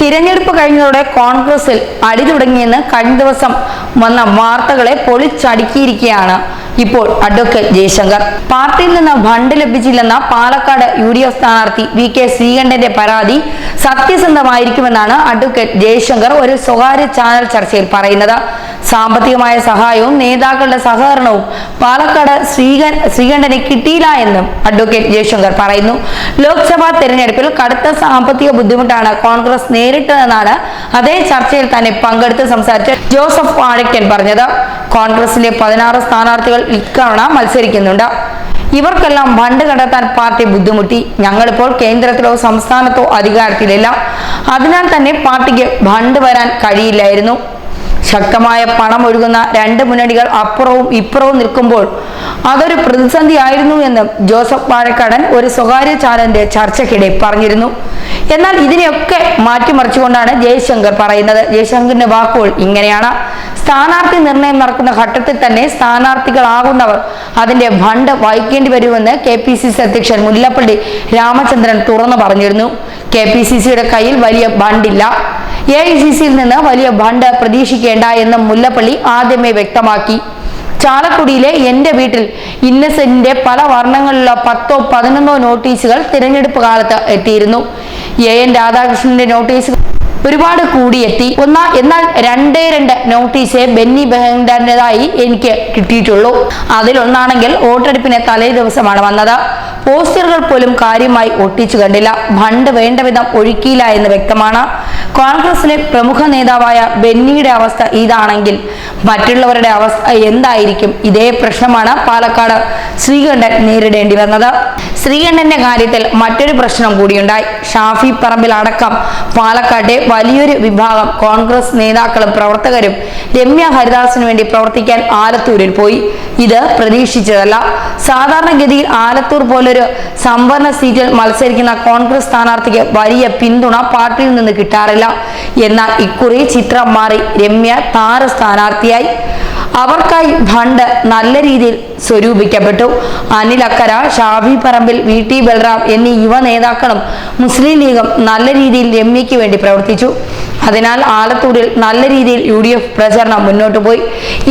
തിരഞ്ഞെടുപ്പ് കഴിഞ്ഞതോടെ കോൺഗ്രസിൽ അടി തുടങ്ങിയെന്ന് കഴിഞ്ഞ ദിവസം വന്ന വാർത്തകളെ പൊളിച്ചടുക്കിയിരിക്കുകയാണ് ഇപ്പോൾ അഡ്വക്കേറ്റ് ജയശങ്കർ. പാർട്ടിയിൽ നിന്ന് ഫണ്ട് ലഭിച്ചില്ലെന്ന പാലക്കാട് യു ഡി എഫ് സ്ഥാനാർത്ഥി വി കെ ശ്രീകണ്ഠന്റെ പരാതി സത്യസന്ധമായിരിക്കുമെന്നാണ് അഡ്വക്കേറ്റ് ജയശങ്കർ ഒരു സ്വകാര്യ ചാനൽ ചർച്ചയിൽ പറയുന്നത്. സാമ്പത്തികമായ സഹായവും നേതാക്കളുടെ സഹകരണവും പാലക്കാട് ശ്രീകൻ ശ്രീകണ്ഠന് കിട്ടിയില്ല എന്നും അഡ്വക്കേറ്റ് ജയശങ്കർ പറയുന്നു. ലോക്സഭാ തെരഞ്ഞെടുപ്പിൽ കടുത്ത സാമ്പത്തിക ബുദ്ധിമുട്ടാണ് കോൺഗ്രസ് നേരിട്ടതെന്നാണ് അതേ ചർച്ചയിൽ തന്നെ പങ്കെടുത്ത് സംസാരിച്ച ജോസഫ് വാഴക്കൻ പറഞ്ഞത്. കോൺഗ്രസിലെ പതിനാറ് സ്ഥാനാർത്ഥികൾ ഇത്തവണ മത്സരിക്കുന്നുണ്ട്. ഇവർക്കെല്ലാം ഫണ്ട് കണ്ടെത്താൻ പാർട്ടി ബുദ്ധിമുട്ടി. ഞങ്ങളിപ്പോൾ കേന്ദ്രത്തിലോ സംസ്ഥാനത്തോ അധികാരത്തിലല്ല. അതിനാൽ തന്നെ പാർട്ടിക്ക് ഫണ്ട് വരാൻ കഴിയില്ലായിരുന്നു. ശക്തമായ പണം ഒഴുകുന്ന രണ്ട് മുന്നണികൾ അപ്പുറവും ഇപ്പുറവും നിൽക്കുമ്പോൾ അതൊരു പ്രതിസന്ധിയായിരുന്നു എന്ന് ജോസഫ് വാഴക്കാടൻ ഒരു സ്വകാര്യ ചാനലിന്റെ ചർച്ചയ്ക്കിടെ പറഞ്ഞിരുന്നു. എന്നാൽ ഇതിനെയൊക്കെ മാറ്റിമറിച്ചുകൊണ്ടാണ് ജയശങ്കർ പറയുന്നത്. ജയശങ്കറിന്റെ വാക്കുകൾ ഇങ്ങനെയാണ്. സ്ഥാനാർത്ഥി നിർണയം നടക്കുന്ന ഘട്ടത്തിൽ തന്നെ സ്ഥാനാർത്ഥികളാകുന്നവർ അതിന്റെ ഫണ്ട് വഹിക്കേണ്ടി വരുമെന്ന് കെ പി സി സി അധ്യക്ഷൻ മുല്ലപ്പള്ളി രാമചന്ദ്രൻ തുറന്നു പറഞ്ഞിരുന്നു. കെ പി സി സിയുടെ കയ്യിൽ വലിയ ഫണ്ടില്ല. എ ഐ സി സിയിൽ നിന്ന് വലിയ ഫണ്ട് പ്രതീക്ഷിക്കേണ്ട എന്ന് മുല്ലപ്പള്ളി ആദ്യമേ വ്യക്തമാക്കി. ചാലക്കുടിയിലെ എന്റെ വീട്ടിൽ ഇന്നസെന്റിന്റെ പല വർണങ്ങളിലുള്ള പത്തോ പതിനൊന്നോ നോട്ടീസുകൾ തിരഞ്ഞെടുപ്പ് കാലത്ത് എത്തിയിരുന്നു. എ. എൻ. രാധാകൃഷ്ണന്റെ നോട്ടീസുകൾ ഒരുപാട് കൂടിയെത്തി. ഒന്നാ എന്നാൽ രണ്ടേ രണ്ട് നോട്ടീസേ ബെന്നി ബെഹന്റേതായി എനിക്ക് കിട്ടിയിട്ടുള്ളൂ. അതിലൊന്നാണെങ്കിൽ വോട്ടെടുപ്പിന് തലേ ദിവസമാണ് വന്നത്. പോസ്റ്ററുകൾ പോലും കാര്യമായി ഒട്ടിച്ചു കണ്ടില്ല. ഫണ്ട് വേണ്ട വിധം ഒഴുക്കിയില്ല എന്ന് വ്യക്തമാണ്. കോൺഗ്രസിലെ പ്രമുഖ നേതാവായ ബെന്നിയുടെ അവസ്ഥ ഇതാണെങ്കിൽ മറ്റുള്ളവരുടെ അവസ്ഥ എന്തായിരിക്കും? ഇതേ പ്രശ്നമാണ് പാലക്കാട് ശ്രീകണ്ഠൻ നേരിടേണ്ടി വന്നത്. ശ്രീകണ്ഠന്റെ കാര്യത്തിൽ മറ്റൊരു പ്രശ്നം കൂടിയുണ്ടായി. ഷാഫി പറമ്പിൽ അടക്കം പാലക്കാട്ടെ വലിയൊരു വിഭാഗം കോൺഗ്രസ് നേതാക്കളും പ്രവർത്തകരും രമ്യ ഹരിദാസിനു വേണ്ടി പ്രവർത്തിക്കാൻ ആലത്തൂരിൽ പോയി. ഇത് പ്രതീക്ഷിച്ചതല്ല. സാധാരണഗതിയിൽ ആലത്തൂർ പോലൊരു സംവരണ സീറ്റിൽ മത്സരിക്കുന്ന കോൺഗ്രസ് സ്ഥാനാർത്ഥിക്ക് വലിയ പിന്തുണ പാർട്ടിയിൽ നിന്ന് കിട്ടാറില്ല. എന്നാൽ ഇക്കുറി ചിത്രം മാറി രമ്യ താര സ്ഥാനാർത്ഥിയായി. അവർക്കായി ഫണ്ട് നല്ല രീതിയിൽ സ്വരൂപിക്കപ്പെട്ടു. അനിൽ അക്കര ഷാഫി പറമ്പിൽ വി ടി ബൽറാം എന്നീ യുവ നേതാക്കളും മുസ്ലിം ലീഗും നല്ല രീതിയിൽ രമ്യയ്ക്ക് വേണ്ടി പ്രവർത്തിച്ചു. അതിനാൽ ആലത്തൂരിൽ നല്ല രീതിയിൽ യു ഡി എഫ് പ്രചരണം മുന്നോട്ട് പോയി.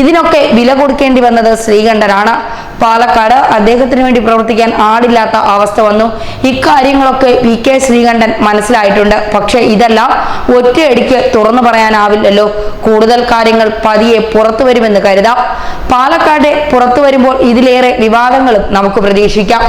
ഇതിനൊക്കെ വില കൊടുക്കേണ്ടി വന്നത് ശ്രീകണ്ഠനാണ്. പാലക്കാട് അദ്ദേഹത്തിന് വേണ്ടി പ്രവർത്തിക്കാൻ ആടില്ലാത്ത അവസ്ഥ വന്നു. ഇക്കാര്യങ്ങളൊക്കെ വി കെ ശ്രീകണ്ഠൻ മനസ്സിലായിട്ടുണ്ട്. പക്ഷെ ഇതെല്ലാം ഒറ്റയടിക്ക് തുറന്നു പറയാനാവില്ലല്ലോ. കൂടുതൽ കാര്യങ്ങൾ പതിയെ പുറത്തു വരുമെന്ന് കരുതാം. പാലക്കാട് പുറത്തു വരുമ്പോൾ ഇതിലേറെ വിവാദങ്ങളും നമുക്ക് പ്രതീക്ഷിക്കാം.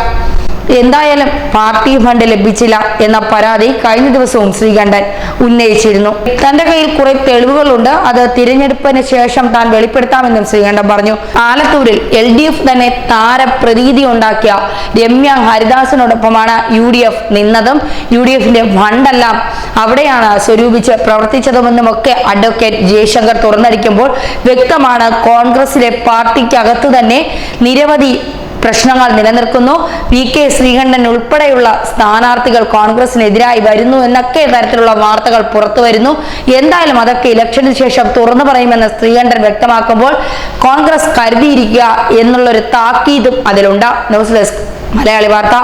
എന്തായാലും പാർട്ടി ഫണ്ട് ലഭിച്ചില്ല എന്ന പരാതി കഴിഞ്ഞ ദിവസവും ശ്രീകണ്ഠൻ ഉന്നയിച്ചിരുന്നു. തന്റെ കയ്യിൽ കുറെ തെളിവുകളുണ്ട്. അത് തിരഞ്ഞെടുപ്പിന് ശേഷം താൻ വെളിപ്പെടുത്താമെന്നും ശ്രീകണ്ഠൻ പറഞ്ഞു. ആലത്തൂരിൽ എൽ ഡി എഫ് തന്നെ താരപ്രതീതി ഉണ്ടാക്കിയ രമ്യ ഹരിദാസിനോടൊപ്പമാണ് യു ഡി എഫ് നിന്നതും. യു ഡി എഫിന്റെ ഫണ്ടെല്ലാം അവിടെയാണ് സ്വരൂപിച്ച് പ്രവർത്തിച്ചതുമെന്നുമൊക്കെ അഡ്വക്കേറ്റ് ജയശങ്കർ തുറന്നടിക്കുമ്പോൾ വ്യക്തമാണ്. കോൺഗ്രസിലെ പാർട്ടിക്കകത്ത് തന്നെ നിരവധി പ്രശ്നങ്ങൾ നിലനിൽക്കുന്നു വി കെ ശ്രീകണ്ഠൻ ഉൾപ്പെടെയുള്ള സ്ഥാനാർത്ഥികൾ കോൺഗ്രസിനെതിരായി വരുന്നു എന്നൊക്കെ തരത്തിലുള്ള വാർത്തകൾ പുറത്തു വരുന്നു. എന്തായാലും അതൊക്കെ ഇലക്ഷന് ശേഷം തുറന്നു പറയുമെന്ന് ശ്രീകണ്ഠൻ വ്യക്തമാക്കുമ്പോൾ കോൺഗ്രസ് കരുതിയിരിക്കുക എന്നുള്ളൊരു താക്കീതും അതിലുണ്ട്. ന്യൂസ് ഡെസ്ക് മലയാളി വാർത്ത.